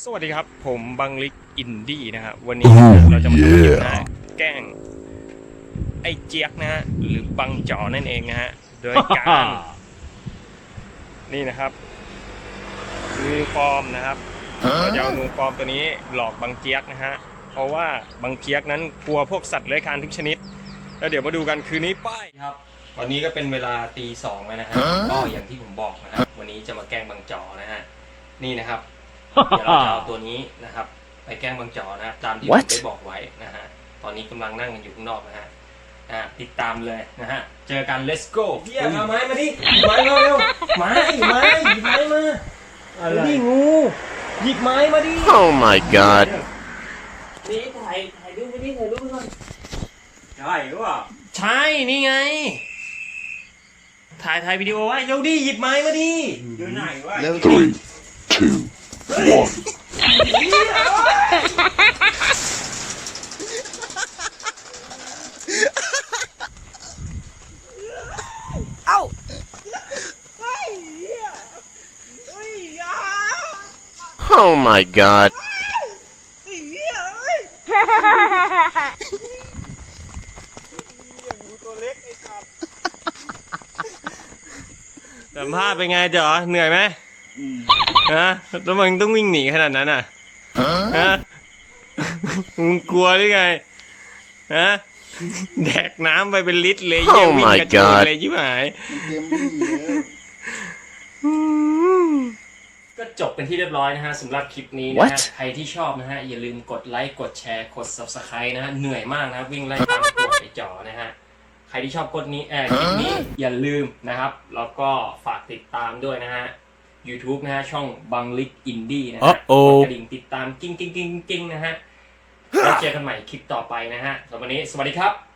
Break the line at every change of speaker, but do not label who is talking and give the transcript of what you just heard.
สวัสดีครับ ผมบังลิกอินดี้นะฮะวันนี้นะฮะเราจะมาทำคลิปนะฮะแกล้ง ไอ้เจี๊ยกนะฮะหรือบังจอนั่นเองนะฮะโดยการ นี่นะครับนูปลอมนะครับเราจะเอานูปลอมตัวนี้หลอกบังเจี๊ยกนะฮะเพราะว่าบังเจี๊ยกนั้นกลัวพวกสัตว์เลื้อยคลานทุกชนิด แล้วเดี๋ยวมาดูกันคืนนี้ป้ายครับตอนนี้ก็เป็นเวลาตีสองแล้วนะฮะก็อย่างที่ผมบอกนะครับวันนี้จะมาแกล้งบังจอนะฮะนี่นะครับ เดี๋ยวเราจะเอาตัวนี้นะครับ ไปแกล้งบางจอนะครับตามที่ผม
What?
ได้บอกไว้นะฮะตอนนี้กำลังนั่งกันอยู่ข้างนอกนะฮะอะติดตามเลยนะฮะเจอกัน let's go พี่เอาไม้มาดิหยิบไม้มาเร็วไม้ไม้หยิบไม้มา
อะไร
นี่งู หยิบไม้มาดิ
Oh my god.
นี่ถ่ายถ่ายรูปไปดิถ่ายรูปไปก่อนใช่หรือเปล่า
ใช่นี่ไง ถ่ายถ่ายวิดีโอไว้เร็วดิหยิบไม้มาดิ
อยู่ไหนวะ
Three, two, one.
เฮ้ยอยา
Oh my god.
ไอ้เหี้ยเอ้ยงูตัวเล็กไอ้สัตว์
สัมภาษณ์เป็นไงจ๋อเหนื่อยไหม ฮะแล้วมึงต้องวิ่งหนีขนาดนั้นอะฮะมึงกลัวหรือไงฮะแดกน้ำไปเป็นลิตรเลยเยี่ย
Oh
วิ่ง
my
กระโจน
God
เลยชิบหายก็จบเป็นที่เรียบร้อยนะฮะสำหรับคลิปนี้นะฮะ
What?
ใครที่ชอบนะฮะ อย่าลืมกดไลค์กดแชร์กด subscribe นะฮะ เหนื่อยมากนะวิ่งไล่ตามตัวไอ้จ๋อนะฮะใครที่ชอบกดนี้แอบคลิปนี้อย่าลืมนะครับ แล้วก็ฝากติดตามด้วยนะฮะ YouTube นะฮะช่องบังลิกอินดี้นะฮะก
Uh-oh
ดกระดิ่งติดตามกิ้งกิ้งกิ้งกิ้งนะฮะแล้วเจอกันใหม่คลิปต่อไปนะฮะสำหรับวันนี้สวัสดีครับ